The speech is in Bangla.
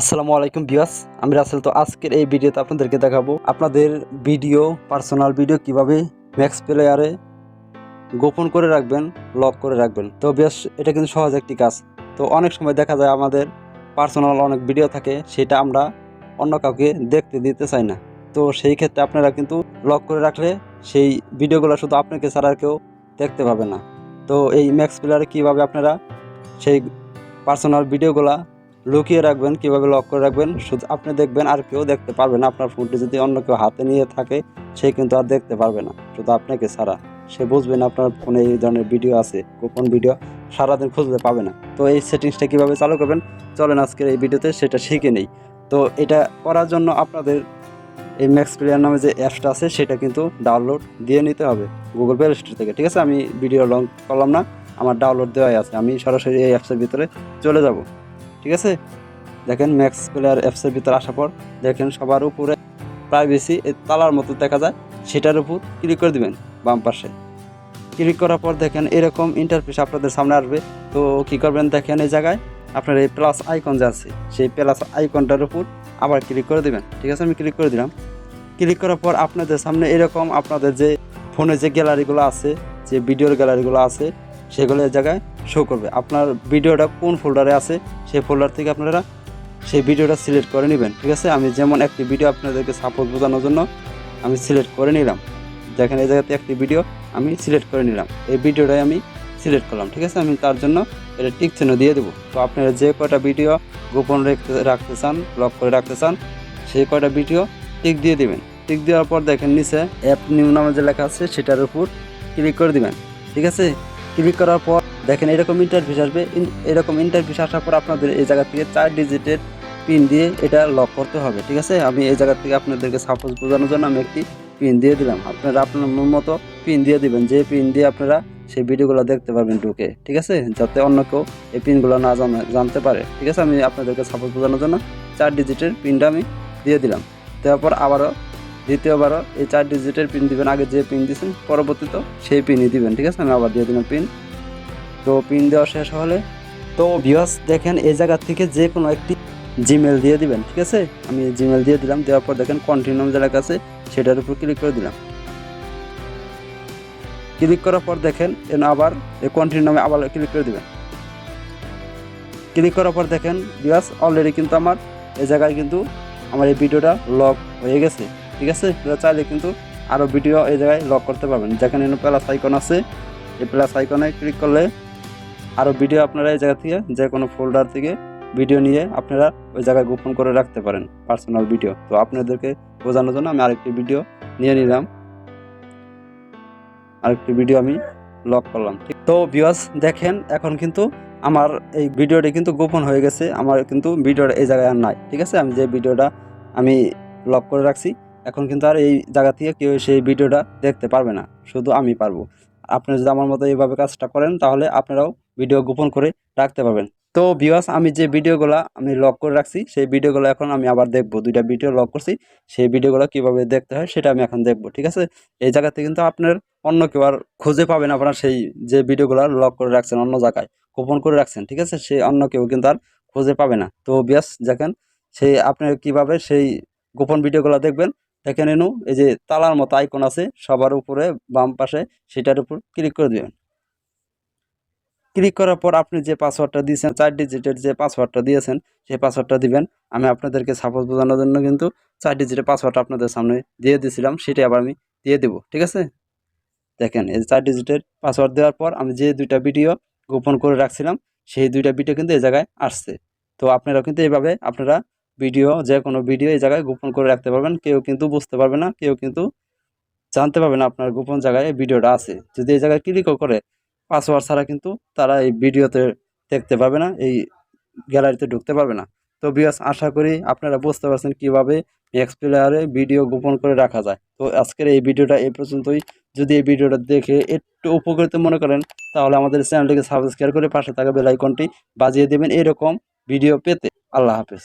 আসসালামু আলাইকুম বিয়াস আমি রাসেল। তো আজকের এই ভিডিওতে আপনাদেরকে দেখাবো আপনাদের ভিডিও, পার্সোনাল ভিডিও কীভাবে ম্যাক্স প্লেয়ারে গোপন করে রাখবেন, লক করে রাখবেন। তো বেশ এটা কিন্তু সহজ একটি কাজ। তো অনেক সময় দেখা যায় আমাদের পার্সোনাল অনেক ভিডিও থাকে, সেটা আমরা অন্য কাউকে দেখতে দিতে চাই না। তো সেই ক্ষেত্রে আপনারা কিন্তু লক করে রাখলে সেই ভিডিওগুলো শুধু আপনাকে ছাড়া আর কেউ দেখতে পাবে না। তো এই ম্যাক্স প্লেয়ারে কীভাবে আপনারা সেই পার্সোনাল ভিডিওগুলা লুকিয়ে রাখবেন, কীভাবে লক করে রাখবেন, শুধু আপনি দেখবেন আর কেউ দেখতে পারবে না। আপনার ফোনটি যদি অন্য কেউ হাতে নিয়ে থাকে, সে কিন্তু আর দেখতে পারবে না। শুধু আপনাকে ছাড়া। সে বুঝবে না আপনার ফোনে এই ধরনের ভিডিও আছে, গোপন ভিডিও সারাদিন খুঁজলে পাবে না। তো এই সেটিংসটা কীভাবে চালু করবেন? চলেন আজকের এই ভিডিওতে সেটা শিখে নেই। তো এটা করার জন্য আপনাদের এই ম্যাক্স প্লেয়ার নামে যে অ্যাপসটা আছে, সেটা কিন্তু ডাউনলোড দিয়ে নিতে হবে গুগল প্লে স্টোর থেকে। ঠিক আছে? আমি ভিডিও লং করলাম না, আমার ডাউনলোড দেওয়াই আছে। আমি সরাসরি এই অ্যাপসের ভিতরে চলে যাব। ঠিক আছে? দেখেন ম্যাক্স প্লেয়ার অ্যাপসের ভিতরে আসার পর দেখেন সবার উপরে প্রাইভেসি এই তালার মতো দেখা যায়, সেটার উপর ক্লিক করে দিবেন বাম পাশে। ক্লিক করার পর দেখেন এরকম ইন্টারফেস আপনাদের সামনে আসবে। তো কী করবেন দেখেন এই জায়গায় আপনার এই প্লাস আইকন যে আছে, সেই প্লাস আইকনটার উপর আবার ক্লিক করে দিবেন। ঠিক আছে? আমি ক্লিক করে দিলাম। ক্লিক করার পর আপনাদের সামনে এরকম আপনাদের যে ফোনে যে গ্যালারিগুলো আছে, যে ভিডিওর গ্যালারিগুলো আছে সেগুলো এই জায়গায় শো করবে। আপনার ভিডিওটা কোন ফোল্ডারে আছে, সেই ফোল্ডার থেকে আপনারা সেই ভিডিওটা সিলেক্ট করে নেবেন, ঠিক আছে? আমি যেমন একটি ভিডিও আপনাদেরকে সাপোর্ট বোঝানোর জন্য আমি সিলেক্ট করে নিলাম। দেখেন এই জায়গাতে একটি ভিডিও আমি সিলেক্ট করে নিলাম। এই ভিডিওটাই আমি সিলেক্ট করলাম, ঠিক আছে? আমি তার জন্য এটা টিক চিহ্ন দিয়ে দেবো। তো আপনারা যে কয়টা ভিডিও গোপন রাখতে রাখতে চান লক করে রাখতে চান, সেই কয়টা ভিডিও টিক দিয়ে দিবেন। টিক দেওয়ার পর দেখেন নিচে অ্যাপ নিউ নামে যে লেখা আছে, সেটার উপর ক্লিক করে দিবেন, ঠিক আছে? ক্লিক করার পর দেখেন এরকম ইন্টারফেস আসবে। এরকম ইন্টারফেস আসার পর আপনাদের এই জায়গা থেকে চার ডিজিটের পিন দিয়ে এটা লক করতে হবে, ঠিক আছে? আমি এই জায়গা থেকে আপনাদেরকে সাপোজ বোঝানোর জন্য আমি একটি পিন দিয়ে দিলাম। আপনারা আপনার মন মতো পিন দিয়ে দিবেন। যে পিন দিয়ে আপনারা সেই ভিডিওগুলো দেখতে পারবেন ঢুকে, ঠিক আছে? যাতে অন্য কেউ এই পিনগুলো না জানা, জানতে পারে, ঠিক আছে? আমি আপনাদেরকে সাপোজ বোঝানোর জন্য চার ডিজিটের পিনটা আমি দিয়ে দিলাম। তারপর আবারও দ্বিতীয়বারও এই চার ডিজিটের পিন দিবেন। আগে যে পিন দিয়েছেন পরবর্তীতে সেই পিনই দিবেন, ঠিক আছে? আমি আবার দিয়ে দিলাম পিন তো পিন দেওয়া শেষ হলে, তো ভিউয়ার্স দেখেন, এই জায়গা থেকে যে কোনো একটি জিমেল দিয়ে দিবেন, ঠিক আছে? আমি জিমেল দিয়ে দিলাম, দেওয়ার পর দেখেন কন্টিনিউ যে আছে, সেটার উপর ক্লিক করে দিলাম। ক্লিক করার পর দেখেন এন আবার এই কন্টিনিউ নামে আবার ক্লিক করে দিবেন। ক্লিক করার পর দেখেন ভিউয়ার্স অলরেডি কিন্তু আমার, এই জায়গায় কিন্তু আমার এই ভিডিওটা লক হয়ে গেছে। ঠিক আছে? আপনারা চাইলে কিন্তু আরও ভিডিও এই জায়গায় লক করতে পারবেন। যেখানে প্লাস আইকন আছে, এই প্লাস আইকনে ক্লিক করলে আরও ভিডিও আপনারা এই জায়গা থেকে যে কোনো ফোল্ডার থেকে ভিডিও নিয়ে আপনারা ওই জায়গায় গোপন করে রাখতে পারেন পার্সোনাল ভিডিও তো আপনাদেরকে বোঝানোর জন্য আমি আরেকটি ভিডিও নিয়ে নিলাম। আরেকটি ভিডিও আমি লক করলাম। তো ভিউয়ার্স দেখেন, এখন কিন্তু আমার এই ভিডিওটি কিন্তু গোপন হয়ে গেছে। আমার কিন্তু ভিডিওটা এই জায়গায় আর নাই। ঠিক আছে? আমি যে ভিডিওটা আমি লক করে রাখছি এখন কিন্তু আর এই জায়গা থেকে কেউ সেই ভিডিওটা দেখতে পারবে না, শুধু আমি পারব। আপনি যদি আমার মতো এইভাবে কাজটা করেন, তাহলে আপনারাও ভিডিও গোপন করে রাখতে পারবেন। তো ভিউয়ার্স আমি যে ভিডিওগুলো আমি লক করে রাখছি, সেই ভিডিওগুলো এখন আমি আবার দেখব। দুইটা ভিডিও লক করছি, সেই ভিডিওগুলো কীভাবে দেখতে হয় সেটা আমি এখন দেখব, ঠিক আছে? এই জায়গাতে কিন্তু আপনার অন্য কেউ আর খুঁজে পাবেন আপনার সেই যে ভিডিওগুলো লক করে রাখছেন, অন্য জায়গায় গোপন করে রাখছেন, ঠিক আছে? সেই অন্য কেউ কিন্তু আর খুঁজে পাবে না। তো বিয়াস দেখেন সেই আপনি কীভাবে সেই গোপন ভিডিওগুলো দেখবেন দেখেন এনু এই যে তালার মতো আইকন আছে, সবার উপরে, বাম পাশে, সেটার উপর ক্লিক করে দেবেন। ক্লিক করার পর আপনি যে পাসওয়ার্ডটা দিয়েছেন, চার ডিজিটের যে পাসওয়ার্ডটা দিয়েছেন, সেই পাসওয়ার্ডটা দিবেন। আমি আপনাদেরকে সাপোজ বোঝানোর জন্য কিন্তু চার ডিজিটের পাসওয়ার্ডটা আপনাদের সামনে দিয়ে দিয়েছিলাম, সেটাই আবার আমি দিয়ে দেবো, ঠিক আছে? দেখেন, এই চার ডিজিটের পাসওয়ার্ড দেওয়ার পর আমি যে দুইটা ভিডিও গোপন করে রাখছিলাম, সেই দুইটা ভিডিও কিন্তু এই জায়গায় আসছে। তো আপনারাও কিন্তু এইভাবে আপনারা ভিডিও, যে কোনো ভিডিও এই জায়গায় গোপন করে রাখতে পারবেন। কেউ কিন্তু বুঝতে পারবে না, কেউ কিন্তু জানতে পারবে না আপনার গোপন জায়গায় এই ভিডিওটা আছে। যদি এই জায়গায় ক্লিকও করে পাসওয়ার্ড ছাড়া কিন্তু তারা এই ভিডিওতে দেখতে পাবে না, এই গ্যালারিতে ঢুকতে পারবে না। তো বিয়াস আশা করি আপনারা বুঝতে পারছেন কীভাবে এক্স প্লেয়ারে ভিডিও গোপন করে রাখা যায়। তো আজকের এই ভিডিওটা এই পর্যন্তই। যদি এই ভিডিওটা দেখে একটু উপকৃত মনে করেন, তাহলে আমাদের চ্যানেলটিকে সাবস্ক্রাইব করে পাশে থাকা বেল আইকনটি বাজিয়ে দেবেন এরকম ভিডিও পেতে। আল্লাহ হাফেজ।